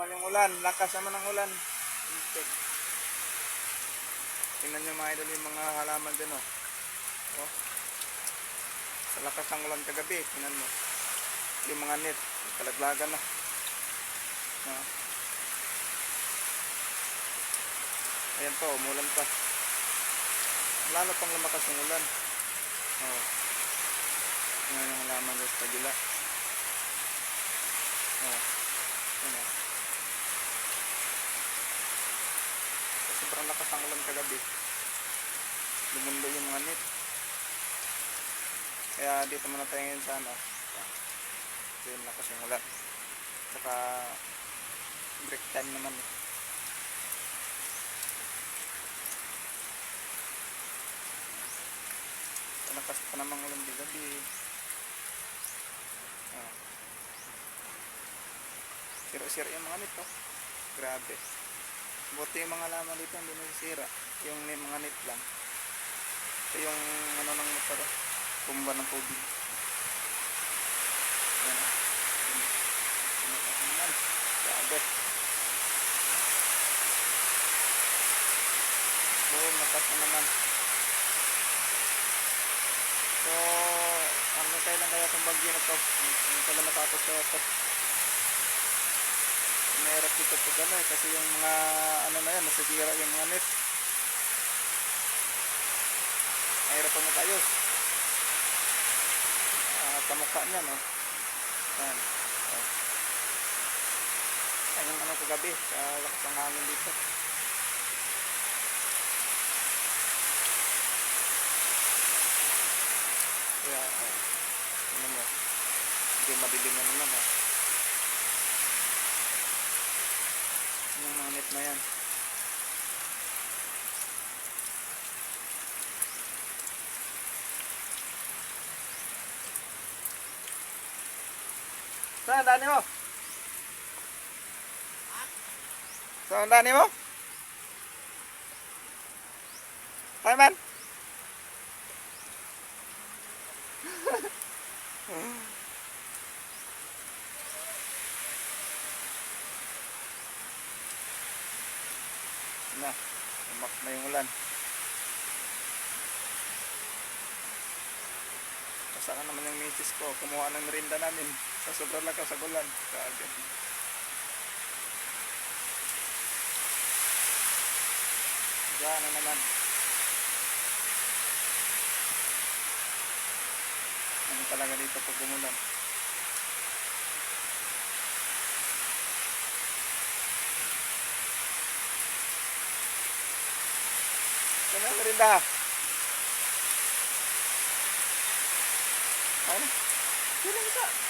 naman yung ulan. Lakas naman ng ulan. Tingnan nyo mga idol yung mga halaman dyan oh. oh. Sa lakas ng ulan kagabi, tingnan mo. Yung mga net, kalaglagan na. Oh. Ayan po, umulan pa. Lalo pang lumakas yung ulan. Oh. Tingnan yung halaman dyan sa kabila. Oh. Ayan oh. Sa sobrang lakas ng ulan kagabi. Lumundo yung mga net. Kaya dito muna tayo ngayon sa ano. Ito yung lakas yung ulan. Saka break time naman. eh. Malakas pa namang ulan di gabi. Ah. Sira-sira yung mga nito. Grabe. Buti yung mga laman dito hindi nasisira. Yung mga net lang. Ito yung ano ng motor. oh. Tumba ng tubig. Yan. Naman. Grabe. Boom, nakas na naman. So, hanggang kailan kaya itong bagyo na to? Hanggang kailan matapos kaya to? Mahirap dito pag ano eh, kasi yung mga ano na nasisira yung mga net. Mahirap pa magayos. Ah, kamukha niya, no? Yan. Oh. Yan yung ano kagabi, sa lakas ng hangin dito. Kaya, oh, ano mo, hindi madilim na naman, ha? Yung mga net na yan. Saan dani mo? Saan dani mo? Hi man. na, umak na yung ulan. Kasama naman yung misis ko, kumuha ng merinda namin sa sobrang lakas sa ulan. Kaagad. Diyan na naman. Ano talaga dito pag umulan. Ano ang merinda? Ano? Sino isa?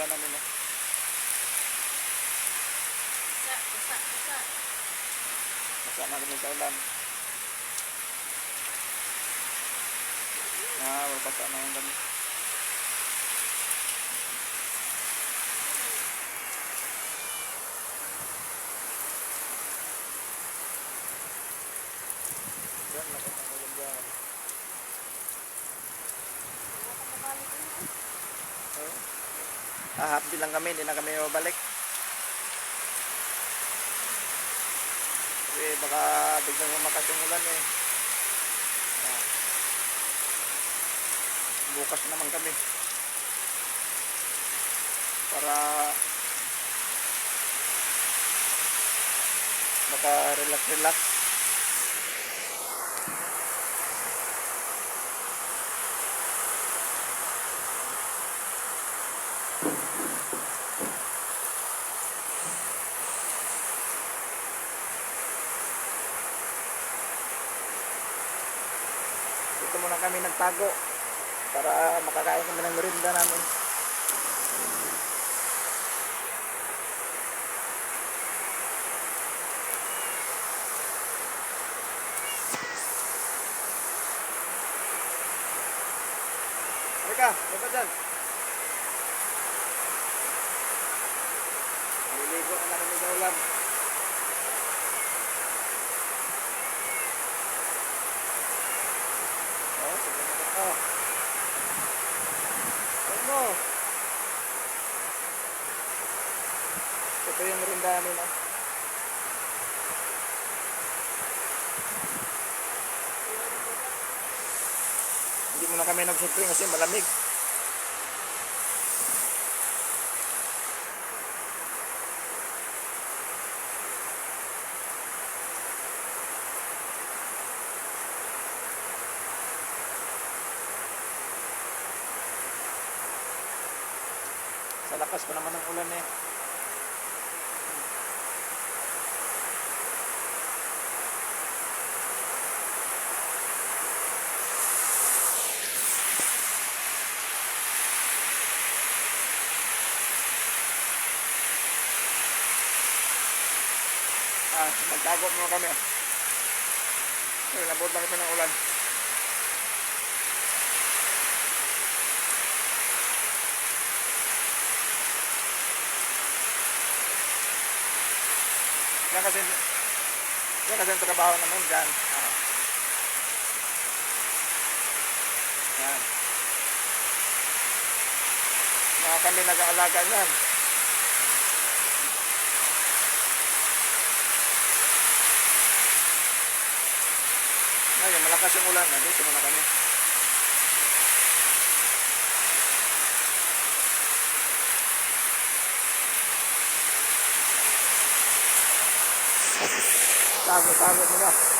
Ito yung merinda namin eh. Bisa, bisa, bisa. Masama kami sa ulan. Ah, babasa na yung kami. Yan, lakas ang ulan dyan. Oh. Ah, half day lang kami, hindi na kami babalik. Kasi baka biglang lumakas yung eh. Ah. Bukas naman kami. Para maka-relax-relax. Muna kami nagtago para makakain kami ng merinda namin. Halika, halika dyan. dami na. Hindi muna kami nag-shopping kasi malamig. sa lakas pa naman ng ulan eh Magtago muna kami. Ay, labot lang kami ng ulan. Yan kasi, yan kasi ang trabaho namin dyan. Ah. Yan. Mga kami nag-aalaga yan. Ngayon, malakas yung ulan. Nandito muna kami. Tago, tago muna.